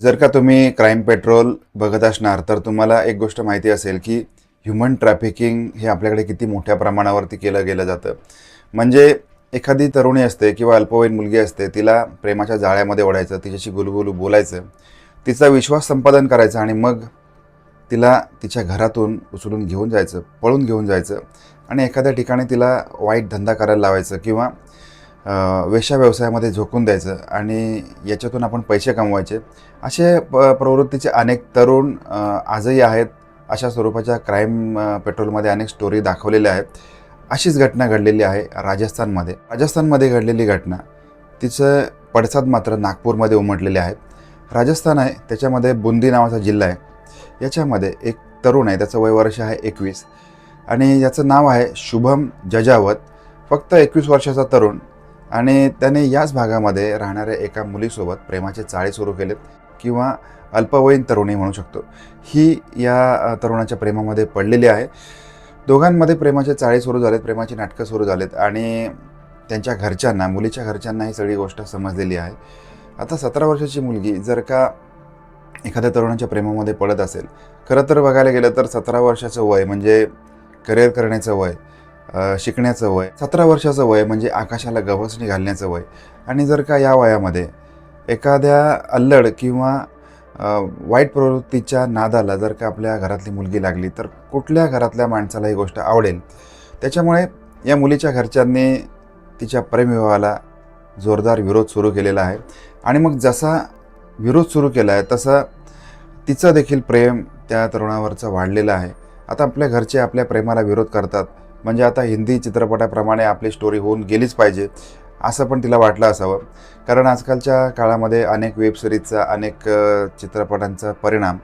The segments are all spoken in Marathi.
जर का तुम्ही क्राईम पेट्रोल बघत असणार तर तुम्हाला एक गोष्ट माहिती असेल की ह्युमन ट्रॅफिकिंग हे आपल्याकडे किती मोठ्या प्रमाणावरती केलं गेलं जातं. म्हणजे एखादी तरुणी असते किंवा अल्पवयीन मुलगी असते तिला प्रेमाच्या जाळ्यामध्ये ओढायचं तिच्याशी गुलगुलू बोलायचं तिचा विश्वास संपादन करायचा आणि मग तिला तिच्या घरातून उचलून घेऊन जायचं पळून घेऊन जायचं आणि एखाद्या ठिकाणी तिला वाईट धंदा करायला लावायचं किंवा वेशा व्यवसायामध्ये झोकून द्यायचं आणि याच्यातून आपण पैसे कमवायचे. असे प प्रवृत्तीचे अनेक तरुण आजही आहेत. अशा स्वरूपाच्या क्राईम पेट्रोलमध्ये अनेक स्टोरी दाखवलेल्या आहेत. अशीच घटना घडलेली आहे राजस्थानमध्ये. राजस्थानमध्ये घडलेली घटना तिचं पडसाद मात्र नागपूरमध्ये उमटलेले आहेत. राजस्थान आहे त्याच्यामध्ये बुंदी नावाचा जिल्हा आहे. याच्यामध्ये एक तरुण आहे त्याचं वय वर्ष आहे एकवीस. आणि याचं नाव आहे शुभम जजावत. फक्त एकवीस वर्षाचा तरुण आणि त्याने याच भागामध्ये राहणाऱ्या एका मुलीसोबत प्रेमाचे चाळे सुरू केलेत किंवा अल्पवयीन तरुणी म्हणू शकतो. ही या तरुणाच्या प्रेमामध्ये पडलेली आहे. दोघांमध्ये प्रेमाचे चाळे सुरू झालेत प्रेमाची नाटकं सुरू झालेत आणि त्यांच्या घरच्यांना मुलीच्या घरच्यांना ही सगळी गोष्ट समजलेली आहे. आता सतरा वर्षाची मुलगी जर का एखाद्या तरुणाच्या प्रेमामध्ये पडत असेल खरं तर बघायला गेलं तर सतरा वर्षाचं वय म्हणजे करिअर करण्याचं वय शिकण्याचं वय सतरा वर्षाचं वय म्हणजे आकाशाला गवसणी घालण्याचं वय. आणि जर का या वयामध्ये एखाद्या अल्लड किंवा वाईट प्रवृत्तीच्या नादाला जर का आपल्या घरातली मुलगी लागली तर कुठल्या घरातल्या माणसाला ही गोष्ट आवडेल? त्याच्यामुळे या मुलीच्या घरच्यांनी तिच्या प्रेमविवाहाला जोरदार विरोध सुरू केलेला आहे. आणि मग जसा विरोध सुरू केला आहे तसा तिचं देखील प्रेम त्या तरुणावरचं वाढलेलं आहे. आता आपल्या घरचे आपल्या प्रेमाला विरोध करतात. म्हणजे आता हिंदी चित्रपटाप्रमाणे आपली स्टोरी होऊन गेलीच पाहिजे असं पण तिला वाटलं असावं. कारण आजकालच्या काळामध्ये अनेक वेबसिरीजचा अनेक चित्रपटांचा परिणाम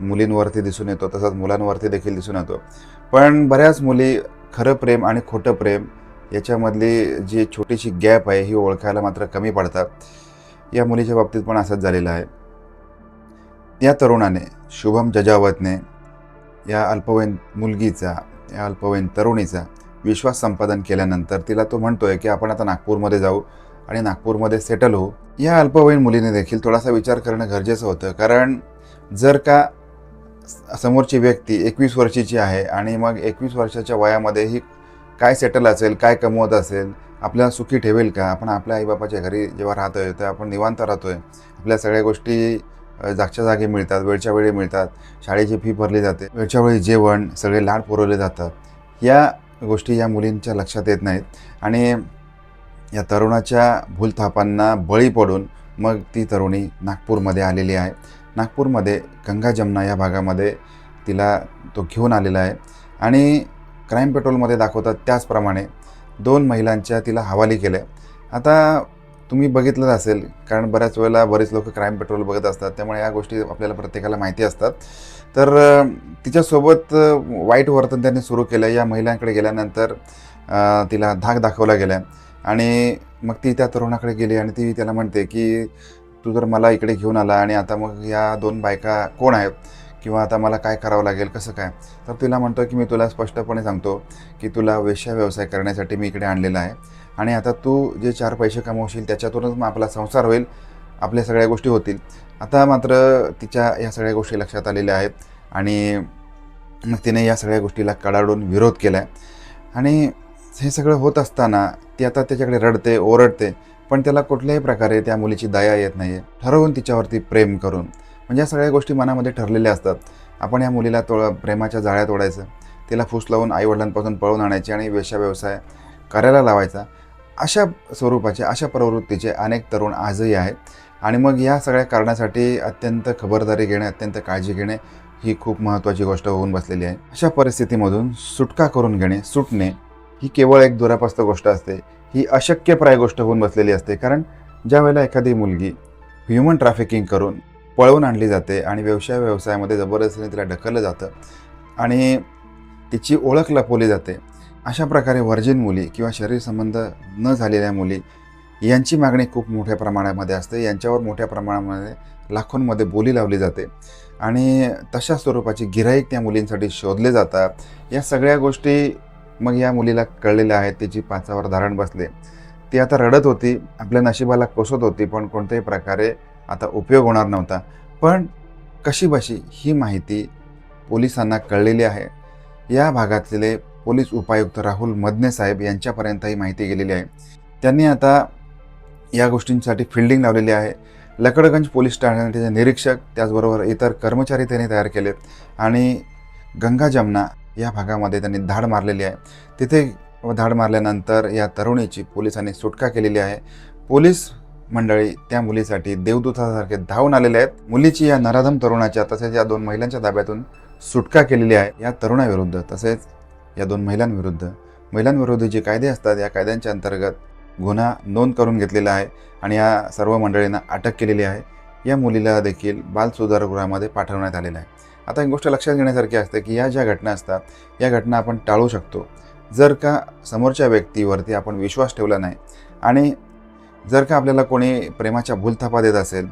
मुलींवरती दिसून येतो तसंच मुलांवरती देखील दिसून येतो. पण बऱ्याच मुली खरं प्रेम आणि खोटं प्रेम याच्यामधली जी छोटीशी गॅप आहे ही ओळखायला मात्र कमी पडतात. या मुलीच्या बाबतीत पण असंच झालेलं आहे. या तरुणाने शुभम जजावतने या अल्पवयीन मुलगीचा या अल्पवयीन तरुणीचा विश्वास संपादन केल्यानंतर तिला तो म्हणतोय की आपण आता नागपूरमध्ये जाऊ आणि नागपूरमध्ये सेटल होऊ. या अल्पवयीन मुलीने देखील थोडासा विचार करणं गरजेचं होतं. कारण जर का समोरची व्यक्ती एकवीस वर्षाची आहे आणि मग एकवीस वर्षाच्या वयामध्ये ही काय सेटल असेल काय कमवत असेल आपल्याला सुखी ठेवेल का? आपण आपल्या आईबापाच्या घरी जेव्हा राहतोय तर आपण निवांत राहतोय. आपल्या सगळ्या गोष्टी जागच्या जागी मिळतात वेळच्या वेळी मिळतात. शाळेची फी भरली जाते. वेळच्या वेळी जेवण सगळे लाड पुरवले जातात. या गोष्टी या मुलींच्या लक्षात येत नाहीत. आणि या तरुणाच्या भूलथापांना बळी पडून मग ती तरुणी नागपूरमध्ये आलेली आहे. नागपूरमध्ये गंगा जमना या भागामध्ये तिला तो घेऊन आलेला आहे. आणि क्राईम पेट्रोलमध्ये दाखवतात त्याचप्रमाणे दोन महिलांच्या तिला हवाली केल्या. आता तुम्ही बघितलंच असेल कारण बऱ्याच वेळेला बरेच लोक क्राईम पेट्रोल बघत असतात. त्यामुळे या गोष्टी आपल्याला प्रत्येकाला माहिती असतात. तर तिच्यासोबत वाईट वर्तन त्यांनी सुरू केलं या महिलांकडे गेल्यानंतर तिला धाक दाखवला गेला आणि मग ती त्या तरुणाकडे गेली आणि ती त्याला म्हणते की तू जर मला इकडे घेऊन आला आणि आता मग या दोन बायका कोण आहेत? किंवा आता मला काय करावं लागेल? कसं काय? तर तिला म्हणतो की मी तुला स्पष्टपणे सांगतो की तुला वेश्या व्यवसाय करण्यासाठी मी इकडे आणलेला आहे. आणि आता तू जे चार पैसे कमवशील त्याच्यातूनच मग आपला संसार होईल. आपल्या सगळ्या गोष्टी होतील. आता मात्र तिच्या या सगळ्या गोष्टी लक्षात आलेल्या आहेत आणि मग तिने या सगळ्या गोष्टीला कडाडून विरोध केला आहे आणि हे सगळं होत असताना ती आता त्याच्याकडे रडते ओरडते पण त्याला कुठल्याही प्रकारे त्या मुलीची दया येत नाही आहे ठरवून तिच्यावरती प्रेम करून. म्हणजे या सगळ्या गोष्टी मनामध्ये ठरलेल्या असतात. आपण या मुलीला तो प्रेमाच्या जाळ्यात ओढायचं. तिला फूस लावून आईवडिलांपासून पळून आणायची आणि वेशा व्यवसाय करायला लावायचा. अशा स्वरूपाचे अशा प्रवृत्तीचे अनेक तरुण आजही आहेत. आणि मग या सगळ्या कारणासाठी अत्यंत खबरदारी घेणे अत्यंत काळजी घेणे ही खूप महत्त्वाची गोष्ट होऊन बसलेली आहे. अशा परिस्थितीमधून सुटका करून घेणे सुटणे ही केवळ एक दुरापास्त गोष्ट असते. ही अशक्यप्राय गोष्ट होऊन बसलेली असते. कारण ज्या वेळेला एखादी मुलगी ह्युमन ट्रॅफिकिंग करून पळवून आणली जाते आणि व्यवसाय व्यवसायामध्ये जबरदस्तीने तिला ढकललं जातं आणि तिची ओळख लपवली जाते अशा प्रकारे व्हर्जिन मुली किंवा शरीर संबंध न झालेल्या मुली यांची मागणी खूप मोठ्या प्रमाणामध्ये असते. यांच्यावर मोठ्या प्रमाणामध्ये लाखोंमध्ये बोली लावली जाते. आणि तशा स्वरूपाची गिराईक त्या मुलींसाठी शोधले जातात. या सगळ्या गोष्टी मग या मुलीला कळलेल्या आहेत. तिची पाचावर धारण बसले. ती आता रडत होती. आपल्या नशिबाला कोसत होती. पण कोणत्याही प्रकारे आता उपयोग होणार नव्हता. पण कशीबशी ही माहिती पोलिसांना कळलेली आहे. या भागातले पोलीस उपायुक्त राहुल मदने साहेब यांच्यापर्यंत ही माहिती गेलेली आहे. त्यांनी आता या गोष्टींसाठी फिल्डिंग लावलेली आहे. लकडगंज पोलीस ठाण्याचे निरीक्षक त्याचबरोबर इतर कर्मचारी त्यांनी तयार केलेत आणि गंगा जमना या भागामध्ये त्यांनी धाड मारलेली आहे. तिथे धाड मारल्यानंतर या तरुणीची पोलिसांनी सुटका केलेली आहे. पोलीस मंडळी त्या मुलीसाठी देवदूतासारखे धावून आलेले आहेत. मुलीची या नराधम तरुणाच्या तसेच या दोन महिलांच्या ताब्यातून सुटका केलेली आहे. या तरुणाविरुद्ध तसेच या दोन महिलांविरुद्ध. महिलांविरुद्ध जे कायदे असतात या कायद्यांच्या अंतर्गत गुन्हा नोंद करून घेतलेला आहे आणि या सर्व मंडळींना अटक केलेली आहे. या मुलीला देखील बाल सुधारगृहामध्ये पाठवण्यात आलेलं आहे. आता एक गोष्ट लक्षात घेण्यासारखी असते की या ज्या घटना असतात या घटना आपण टाळू शकतो. जर का समोरच्या व्यक्तीवरती आपण विश्वास ठेवला नाही आणि जर का आपल्याला कोणी प्रेमाच्या भूलथापा देत असेल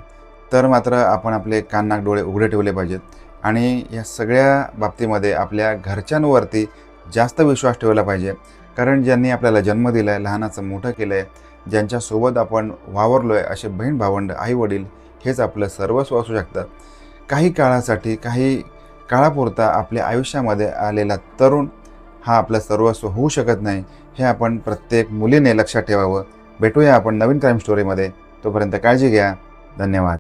तर मात्र आपण आपले कान नाक डोळे उघडे ठेवले पाहिजेत. आणि या सगळ्या बाबतीमध्ये आपल्या घरच्यांवरती जास्त विश्वास ठेवला पाहिजे. कारण ज्यांनी आपल्याला जन्म दिला आहे लहानाचं मोठं केलं आहे ज्यांच्यासोबत आपण वावरलो आहे असे बहीण भावंड आई वडील हेच आपलं सर्वस्व असू शकतात काही काळासाठी काही काळापुरता आपल्या आयुष्यामध्ये आलेला तरुण हा आपलं सर्वस्व होऊ शकत नाही हे आपण प्रत्येक मुलीने लक्षात ठेवावं. भेटूया आपण नवीन क्राईम स्टोरीमध्ये तोपर्यंत काळजी घ्या. धन्यवाद.